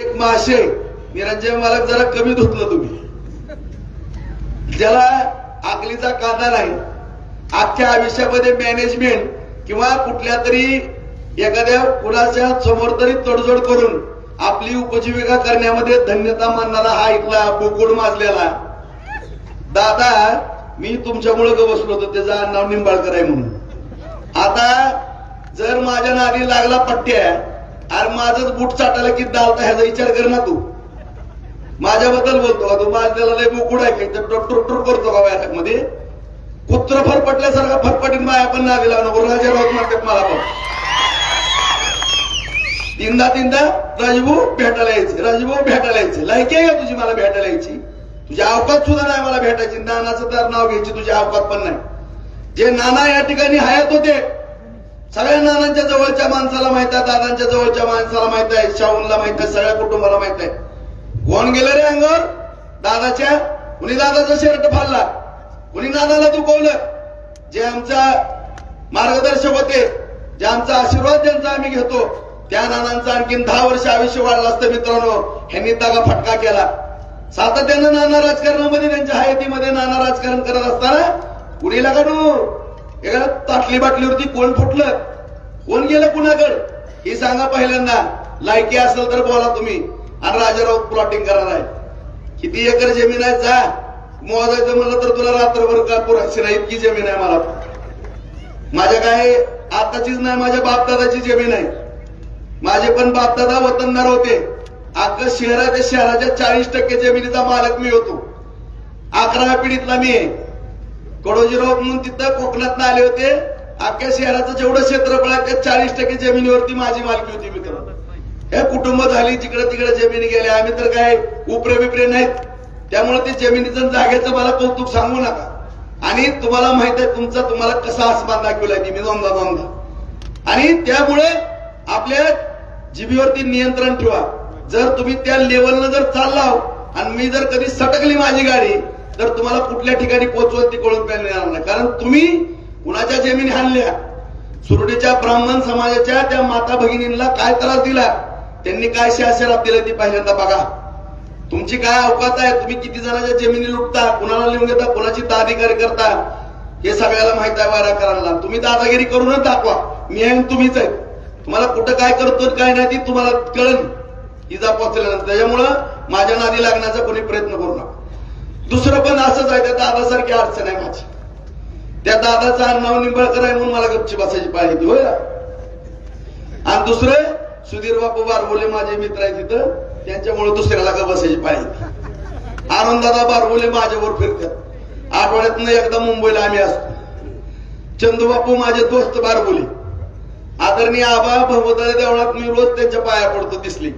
एक मासे. निरंजन मालक जरा कमी धुतलं तुम्ही. ज्याला आकलीचा कांदा नाही. आजच्या आयुष्यामध्ये मॅनेजमेंट किंवा कुठल्या तरी एखाद्या कुणाच्या समोर तरी तडजोड करून आपली उपजीविका करण्यामध्ये धन्यता मानणारा हा इथला बोकुड माजलेला. दादा मी तुमच्यामुळे ग बसलो होतो. त्याचं नाव निंबाळकर आहे म्हणून. आता जर माझ्या नादी लागला पट्ट्या अरे माझंच बूट चाटायला किती धावता ह्याचा विचार कर ना तू. माझ्याबद्दल बोलतो का? तू माझ्याला लय बोकुड आहे काही तर टुर करतो का वयात मध्ये? कुत्र फरपटल्यासारखा फरपटीन माया पण नावी लावणं बरोबर राजा राऊत म्हणतात मला पण. तीनदा तीनदा राजभाऊ भेटायला यायचे राजभाऊ भेटायला यायचे. लायकी आहे का तुझी मला भेटायला यायची? तुझ्या अवकात सुद्धा नाही मला भेटायची. नानाचं तर नाव घ्यायची तुझ्या अवकात पण नाही. जे नाना या ठिकाणी हयात होते सगळ्या नानांच्या जवळच्या माणसाला माहीत आहे दादांच्या जवळच्या माणसाला माहीत आहे शाहूनला माहीत आहे सगळ्या कुटुंबाला माहीत आहे. कोण गेलं रे अंगावर? दादाच्या? कुणी दादाचा शर्ट फाडला? कुणी नानाला दुखवलं? जे आमचा मार्गदर्शक होते जे आमचा आशीर्वाद ज्यांचा आम्ही घेतो त्या नानांचा आणखीन दहा वर्ष आयुष्य वाढलं असतं मित्रांनो. ह्यांनी दगा फटका केला. सातत्यानं नाना राजकारणामध्ये त्यांच्या हयातीमध्ये नाना राजकारण करत असताना कुणीला काढू एका ताटली बाटलीवरती कोण फुटलं? कोण गेलं कुणाकड? हे सांगा पहिल्यांदा. लायकी असेल तर बोला तुम्ही. आणि राजाराव प्लॉटिंग करणार आहे. किती एकर जमीन आहे? जा. मोजायचं म्हणलं तर तुला रात्रभर का पुरायची नाही? इतकी जमीन आहे मला. माझ्या काय आताचीच नाही माझ्या बापदादाची जमीन आहे. माझे पण बापदादा वतनदार होते. अख्खं शहराच्या शहराच्या चाळीस टक्के जमिनीचा मालक मी होतो. अकराव्या पिढीतला मी आहे. कडोजीराव म्हणून तिथं कोकणात आले होते. अख्ख्या शहराचं जेवढं क्षेत्रफळ आहे त्या चाळीस टक्के जमिनीवरती माझी मालकी होती मित्र. हे कुटुंब झाली जिकडे तिकडे जमिनी गेल्या. आम्ही तर काय उपरे बिपरे नाहीत. त्यामुळे ते जमिनीचं जागेचं मला कौतुक सांगू नका. आणि तुम्हाला माहीत आहे तुमचा तुम्हाला कसा आसमान दाखवलाय की मी दोनदा दोनदा आणि त्यामुळे आपल्या जिबीवरती नियंत्रण ठेवा. जर तुम्ही त्या लेवलनं जर चालला आणि मी जर कधी सटकली माझी गाडी तर तुम्हाला कुठल्या ठिकाणी पोहोचवत ती कोळंबी येणार नाही. कारण तुम्ही कुणाच्या जमिनी हाणल्या? सुरडीच्या ब्राह्मण समाजाच्या त्या माता भगिनींना काय त्रास दिला? त्यांनी काय शासनात दिलं ती पहिल्यांदा बघा. तुमची काय अवकात आहे? तुम्ही किती जणांच्या जमिनी लुटता? कुणाला लिहून घेता? कुणाची दादागिरी करता? हे सगळ्याला माहीत आहे वाराकरांना तुम्ही दादागिरी करूनच दाखवा. मी आहे तुम्हीच आहे. तुम्हाला कुठं काय करतो काय नाही ती तुम्हाला कळण इजा पोचल्यानंतर त्याच्यामुळं माझ्या नादी लागण्याचा कोणी प्रयत्न करू नका. दुसरं पण असंच आहे त्या दादासारखी अडचण आहे माझी. त्या दादाचं नाव निंबाळकर आहे म्हणून मला गपची बसायची पाहिजे होय? आणि दुसरं सुधीर बापू बारबोले माझे मित्र आहेत तिथं त्यांच्यामुळे दुसऱ्याला का बसायची पाहिजे आनंदादा बारबोले माझ्यावर फिरतात. आठवड्यातनं एकदा मुंबईला आम्ही असतो. चंदूबापू माझे दोस्त बारबोले. आदरणीय आबा भगवताच्या देवळात मी रोज त्यांच्या पाया पडतो दिसली.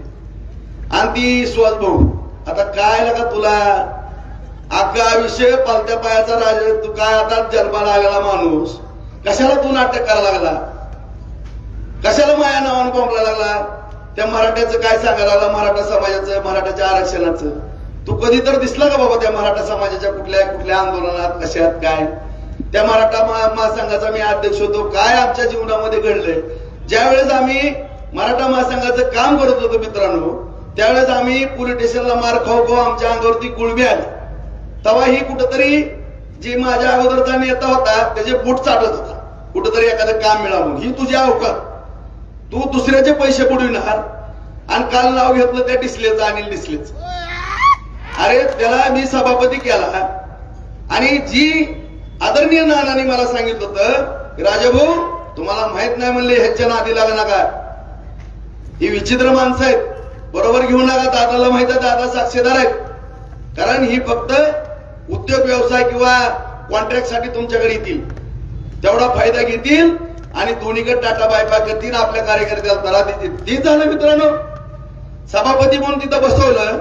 आणि ती सुहास भाऊ. आता काय लागा तुला? अख्खा आयुष्य पालत्या पायाचा राजा तू काय आता जन्माला आलेला माणूस? कशाला तू नाटक करायला लागला? कशाला माया नावानं बोंबला लागला? त्या मराठ्याचं काय सांगायला लागला? मराठा समाजाचं मराठाच्या आरक्षणाचं? तू कधी तर दिसला का बाबा त्या मराठा समाजाच्या कुठल्या कुठल्या आंदोलनात? कशात काय? त्या मराठा महा- महासंघाचा मी अध्यक्ष होतो. काय आमच्या जीवनामध्ये घडलंय? ज्यावेळेस आम्ही मराठा महासंघाचं काम करत होतो मित्रांनो त्यावेळेस आम्ही पोलीस स्टेशनला मार खाऊ खाऊ आमच्या अंगावरती गुळबी आली. तेव्हा ही कुठंतरी जी माझ्या अगोदरचा नेता होता त्याचे बूट चाटत होता. कुठंतरी एखादं काम मिळावं. ही तुझी अवकात तू दुसऱ्याचे पैसे बुडविणार आणि. काल नाव घेतलं त्या डिसलेचं अनिल डिसलेच अरे त्याला मी सभापती केला. आणि जी आदरणीय नानाने मला सांगितलं होतं राजाभाऊ तुम्हाला माहीत नाही म्हणले ह्याच्या नादी लागा नका. ही विचित्र माणसं आहेत. बरोबर घेऊ नका दादाला माहीत आहे दादा साक्षीदार आहेत. कारण ही फक्त उद्योग व्यवसाय किंवा कॉन्ट्रॅक्टसाठी तुमच्याकडे येतील. तेवढा फायदा घेतील आणि दोन्हीकडे टाटा बायपा करतील आपल्या कार्यकर्त्याला तरा देतील. ते झालं मित्रांनो. सभापती म्हणून तिथं बसवलं.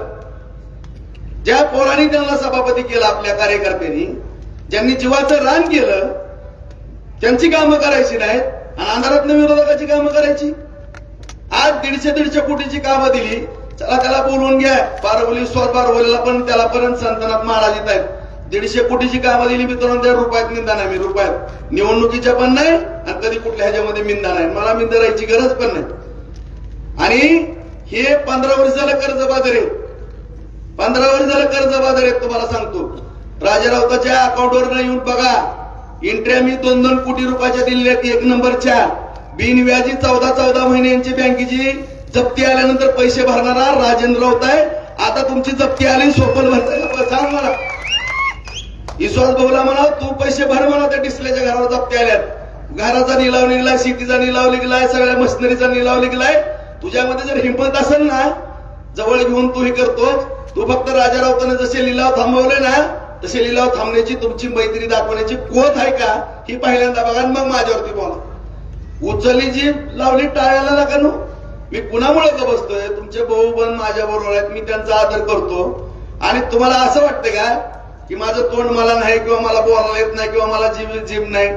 ज्या पोरांनी त्यांना सभापती केलं आपल्या कार्यकर्त्यांनी ज्यांनी जीवाचं रान केलं त्यांची कामं करायची नाहीत आणि अंधारात विरोधकाची कामं करायची. आज दीडशे दीडशे कोटीची कामं दिली. चला त्याला बोलवून घ्या. बारवली स्वर बारवलीला पण त्याला पर्यंत संतनात महाराज येत आहेत. दीडशे कोटीची कामं दिली मित्रांनो त्या रुपयात निंदा नाही मी रुपयात. निवडणुकीच्या पण नाही आणि कधी कुठल्या ह्याच्यामध्ये मिंदा नाही. मला मिंदा राहायची गरज पण नाही. आणि हे पंधरा वर्ष झालं कर्ज बाजार आहे. पंधरा वर्ष झालं कर्ज बाजार आहे तुम्हाला सांगतो. राजा राऊताच्या अकाउंटवर येऊन बघा. इंट्र्या मी दोन दोन कोटी रुपयाच्या दिलेल्या आहेत. एक नंबरच्या. बिनव्याजी चौदा चौदा महिन्यांची बँकेची जप्ती आल्यानंतर पैसे भरणारा राजेंद्र राऊत आहे आता तुमची जप्ती आली सोपल भरताय सांग मला. विश्वास भाऊला म्हणा तू पैसे भर म्हणा त्या डिस्प्लेच्या घरावर जप्ती आल्यात. घराचा निलाव निघलाय शेतीचा निलाव निघलाय सगळ्या मशिनरीचा निलाव निघलाय. तुझ्यामध्ये जर हिंमत असेल ना जवळ घेऊन तू हे करतोस तू फक्त राजा राऊताने जसे लिलाव थांबवले ना तसे लिलाव थांबण्याची तुमची मैत्री दाखवण्याची कोत आहे का? ही पहिल्यांदा बघा आणि मग माझ्यावरती बोला. उचलली जी लावली टाळायला नका नो. मी कुणामुळे का बसतोय तुमचे भाऊ पण माझ्या बरोबर आहेत. मी त्यांचा आदर करतो. आणि तुम्हाला असं वाटतं का की माझं तोंड मला नाही किंवा मला बोलायला येत नाही किंवा मला जीव जीव नाही?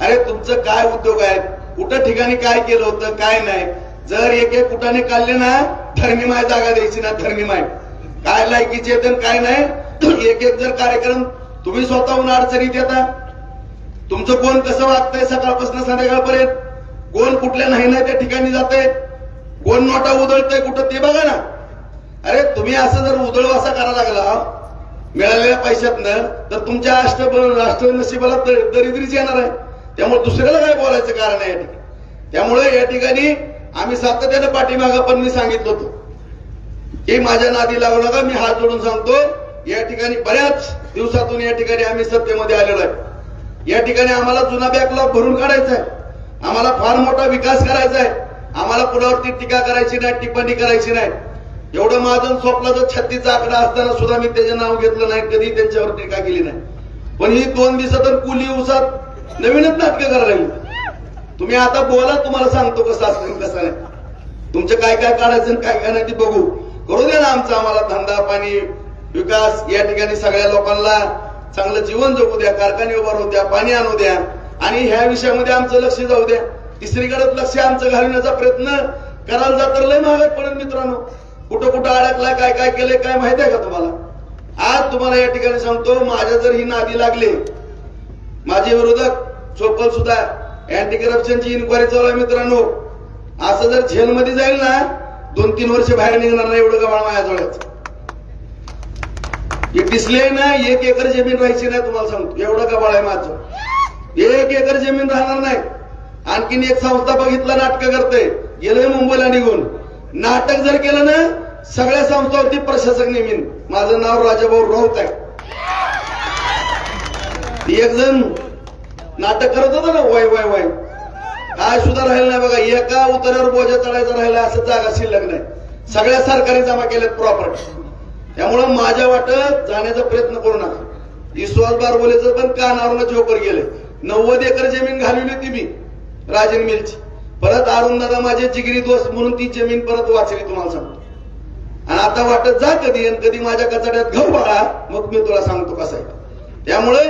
अरे तुमचं काय उद्योग आहे कुठं ठिकाणी काय केलं होतं काय नाही? जर एक एक कुठाने काढले ना धरणीमाय जागा द्यायची ना धरणीमाय काय लायकीचे काय नाही? एक एक जर कार्यक्रम तुम्ही स्वतःहून अडचणीत येता तुमचं कोण कसं वागतंय सकाळपासून संध्याकाळपर्यंत? कोण कुठल्या नाही ना त्या ठिकाणी जातंय? कोण नोटा उधळतंय कुठं ते बघा ना. अरे तुम्ही असं जर उधळवासा करायला लागला मिळालेल्या पैशातनं तर तुमच्या अष्ट राष्ट्र नशिबाला द- दरिद्रीच येणार आहे. त्यामुळे दुसऱ्याला काय बोलायचं कारण आहे या ठिकाणी? त्यामुळे या ठिकाणी आम्ही सातत्यानं पाठीमागं पण मी सांगितलं होतं. की माझ्या नादी लागू नका मी हात जोडून सांगतो या ठिकाणी बऱ्याच दिवसातून या ठिकाणी आम्ही सत्तेमध्ये आलेलो आहे. या ठिकाणी आम्हाला जुना बॅकलॉग भरून काढायचा आहे. आम्हाला फार मोठा विकास करायचा आहे. आम्हाला कुणावरती टीका करायची नाही टिप्पणी करायची नाही. एवढं माझं स्वप्नाचा छत्तीचा आकडा असताना सुद्धा मी त्याचे नाव घेतलं नाही कधी त्यांच्यावर टीका केली नाही. पण ही दोन दिवसात कुली उसात नवीनच नाटकं करायला लागली. तुम्ही आता बोला तुम्हाला सांगतो कसं असतं कसं नाही. तुमचं काय काय काढायचं आणि काय काय नाही ते बघू. करू द्या ना आमचा आम्हाला धंदा पाणी विकास या ठिकाणी सगळ्या लोकांना चांगलं जीवन जगू द्या कारखाने उभारू द्या पाणी आणू द्या. आणि ह्या विषयामध्ये आमचं लक्ष जाऊ द्या. तिसरीकडे लक्ष आमचं घालण्याचा प्रयत्न. करायला जा तर लय महागात पडेल मित्रांनो. कुठं कुठं अडकलाय काय काय केलंय काय माहिती आहे का तुम्हाला? आज तुम्हाला या ठिकाणी सांगतो माझ्या जर ही नादी लागली माझे विरोधक चोपल सुद्धा अँटी करप्शनची इन्क्वायरी चालू आहे मित्रांनो. असं जर जेलमध्ये जाईल ना दोन तीन वर्ष बाहेर निघणार नाही एवढं गबाळ माझ्या जवळच हे दिसले ना एक एकर जमीन राहायची नाही तुम्हाला सांगतो. एवढं गबाळ आहे माझं. एक एकर जमीन राहणार नाही. आणखीन एक संस्था बघितलं नाटक करते गेलोय मुंबईला निघून. नाटक जर केलं ना सगळ्या संस्थावरती प्रशासक नेमीन. माझं नाव राजाभाऊ राऊत आहे. एक जण नाटक करत होता ना वय वय वय. काय सुद्धा राहिलं नाही बघा. एका उतऱ्यावर बोजा चढायचा राहिला असं जागा शिल्लक नाही. सगळ्या सरकारी जमा केल्यात प्रॉपर्टी त्यामुळं माझ्या वाटत जाण्याचा प्रयत्न करू नका. विश्वास बारबोलेचं पण कानावरनं जोकर गेले नव्वद एकर जमीन घालवली होती मी. राजन मिलची परत अरुण दादा माझे जिगरी दोस्त म्हणून ती जमीन परत वाचली तुम्हाला सांगतो. आणि आता वाटत जा कधी आणि कधी माझ्या कचाड्यात घेऊ बघा मग मी तुला सांगतो कसं आहे. त्यामुळे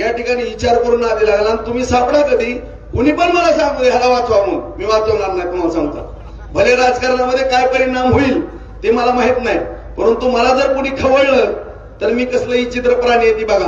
या ठिकाणी विचार करून आधी लागला आणि तुम्ही सापडा कधी कुणी पण मला सांगतो ह्याला वाचवा म्हणून. मी वाचवणार नाही तुम्हाला सांगता. भले राजकारणामध्ये काय परिणाम होईल ते मला माहीत नाही. परंतु मला जर कुणी खवळलं तर मी कसलंही चित्र प्राणी आहे ती बघा